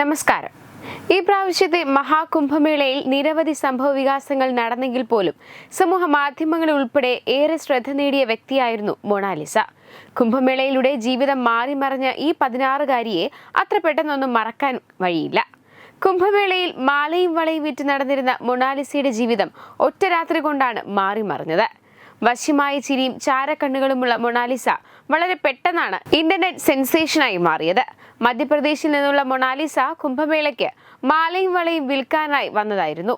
നമസ്കാരം. ഈ പ്രാവശ്യത്തെ മഹാകുംഭമേളയിൽ നിരവധി സംഭവ വികാസങ്ങൾ നടന്നെങ്കിൽ പോലും സമൂഹ മാധ്യമങ്ങളിൽ ഉൾപ്പെടെ ഏറെ ശ്രദ്ധ നേടിയ വ്യക്തിയായിരുന്നു മൊണാലിസ. കുംഭമേളയിലൂടെ ജീവിതം മാറിമറിഞ്ഞ ഈ പതിനാറുകാരിയെ അത്ര പെട്ടെന്നൊന്നും മറക്കാൻ വഴിയില്ല. കുംഭമേളയിൽ മാലയും വളയും വിറ്റ് നടന്നിരുന്ന മൊണാലിസയുടെ ജീവിതം ഒറ്റ രാത്രി കൊണ്ടാണ് മാറിമറിഞ്ഞത് വശ്യമായ ചിരിയും ചാരക്കണ്ണുകളുമുള്ള മൊണാലിസ വളരെ പെട്ടെന്നാണ് ഇന്റർനെറ്റ് സെൻസേഷനായി മാറിയത്. മധ്യപ്രദേശിൽ നിന്നുള്ള മൊണാലിസ കുംഭമേളയ്ക്ക് മാലയും വളയും വിൽക്കാനായി വന്നതായിരുന്നു.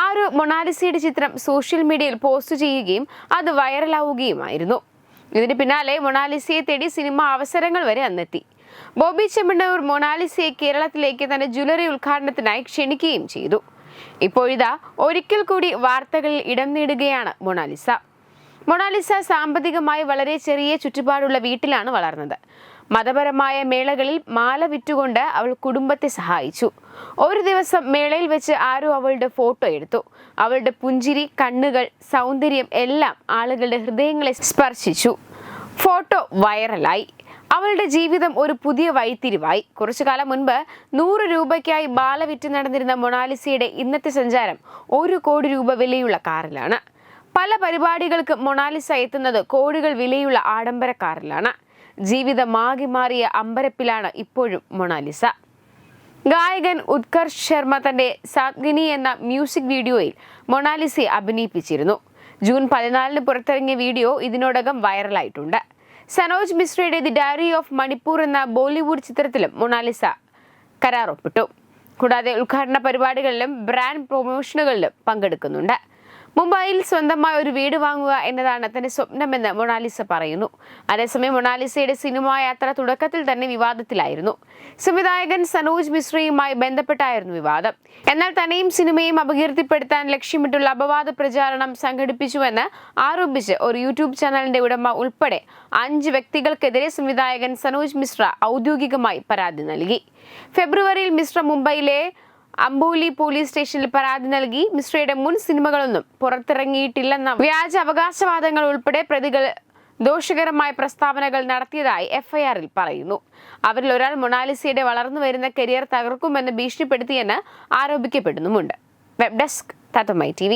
ആ ഒരു മൊണാലിസയുടെ ചിത്രം സോഷ്യൽ മീഡിയയിൽ പോസ്റ്റ് ചെയ്യുകയും അത് വൈറലാവുകയുമായിരുന്നു. ഇതിന് പിന്നാലെ മൊണാലിസയെ തേടി സിനിമ അവസരങ്ങൾ വരെ അന്നെത്തി. ബോബി ചെമ്മണ്ണൂർ മൊണാലിസയെ കേരളത്തിലേക്ക് തന്റെ ജ്വല്ലറി ഉദ്ഘാടനത്തിനായി ക്ഷണിക്കുകയും ചെയ്തു. ഇപ്പോഴിതാ ഒരിക്കൽ കൂടി വാർത്തകളിൽ ഇടം നേടുകയാണ് മൊണാലിസ. മൊണാലിസ സാമ്പത്തികമായി വളരെ ചെറിയ ചുറ്റുപാടുള്ള വീട്ടിലാണ് വളർന്നത്. മതപരമായ മേളകളിൽ മാല വിറ്റുകൊണ്ട് അവൾ കുടുംബത്തെ സഹായിച്ചു. ഒരു ദിവസം മേളയിൽ വെച്ച് ആരോ അവളുടെ ഫോട്ടോ എടുത്തു. അവളുടെ പുഞ്ചിരി കണ്ണുകൾ സൗന്ദര്യം എല്ലാം ആളുകളുടെ ഹൃദയങ്ങളെ സ്പർശിച്ചു. ഫോട്ടോ വൈറലായി. അവളുടെ ജീവിതം ഒരു പുതിയ വഴിത്തിരിവായി. കുറച്ചു കാലം മുൻപ് നൂറ് രൂപയ്ക്കായി ബാല വിറ്റ് നടന്നിരുന്ന മൊണാലിസയുടെ ഇന്നത്തെ സഞ്ചാരം ഒരു കോടി രൂപ വിലയുള്ള കാറിലാണ്. പല പരിപാടികൾക്ക് മൊണാലിസ എത്തുന്നത് കോടികൾ വിലയുള്ള ആഡംബര കാറിലാണ്. ജീവിതമാകി മാറിയ അമ്പരപ്പിലാണ് ഇപ്പോഴും മൊണാലിസ. ഗായകൻ ഉത്കർഷ് ശർമ്മ തന്റെ സാത്ഗിനി എന്ന മ്യൂസിക് വീഡിയോയിൽ മൊണാലിസയെ അഭിനയിപ്പിച്ചിരുന്നു. ജൂൺ പതിനാലിന് പുറത്തിറങ്ങിയ വീഡിയോ ഇതിനോടകം വൈറലായിട്ടുണ്ട്. സനോജ് മിശ്രയുടെ ദി ഡയറി ഓഫ് മണിപ്പൂർ എന്ന ബോളിവുഡ് ചിത്രത്തിലും മൊണാലിസ കരാറൊപ്പിട്ടു. കൂടാതെ ഉദ്ഘാടന പരിപാടികളിലും ബ്രാൻഡ് പ്രൊമോഷനുകളിലും പങ്കെടുക്കുന്നുണ്ട്. മുംബൈയിൽ സ്വന്തമായി ഒരു വീട് വാങ്ങുക എന്നതാണ് തന്റെ സ്വപ്നമെന്ന് മൊണാലിസ പറയുന്നു. അതേസമയം മൊണാലിസയുടെ സിനിമാ യാത്ര തുടക്കത്തിൽ തന്നെ വിവാദത്തിലായിരുന്നു. സംവിധായകൻ സനോജ് മിശ്രയുമായി ബന്ധപ്പെട്ടായിരുന്നു വിവാദം. എന്നാൽ തന്നെയും സിനിമയും അപകീർത്തിപ്പെടുത്താൻ ലക്ഷ്യമിട്ടുള്ള അപവാദ പ്രചാരണം സംഘടിപ്പിച്ചുവെന്ന് ആരോപിച്ച് ഒരു യൂട്യൂബ് ചാനലിന്റെ ഉടമ ഉൾപ്പെടെ അഞ്ച് വ്യക്തികൾക്കെതിരെ സംവിധായകൻ സനോജ് മിശ്ര ഔദ്യോഗികമായി പരാതി നൽകി. ഫെബ്രുവരിയിൽ മിശ്ര മുംബൈയിലെ അംബോലി പോലീസ് സ്റ്റേഷനിൽ പരാതി നൽകി. മിശ്രയുടെ മുൻ സിനിമകളൊന്നും പുറത്തിറങ്ങിയിട്ടില്ലെന്ന വ്യാജ അവകാശവാദങ്ങൾ ഉൾപ്പെടെ പ്രതികൾ ദോഷകരമായ പ്രസ്താവനകൾ നടത്തിയതായി എഫ്ഐആറിൽ പറയുന്നു. അവരിൽ ഒരാൾ മൊണാലിസയുടെ വളർന്നു വരുന്ന കരിയർ തകർക്കുമെന്ന് ഭീഷണിപ്പെടുത്തിയെന്ന് ആരോപിക്കപ്പെടുന്നുമുണ്ട്. വെബ് ഡെസ്ക് തത്തമൈ ടി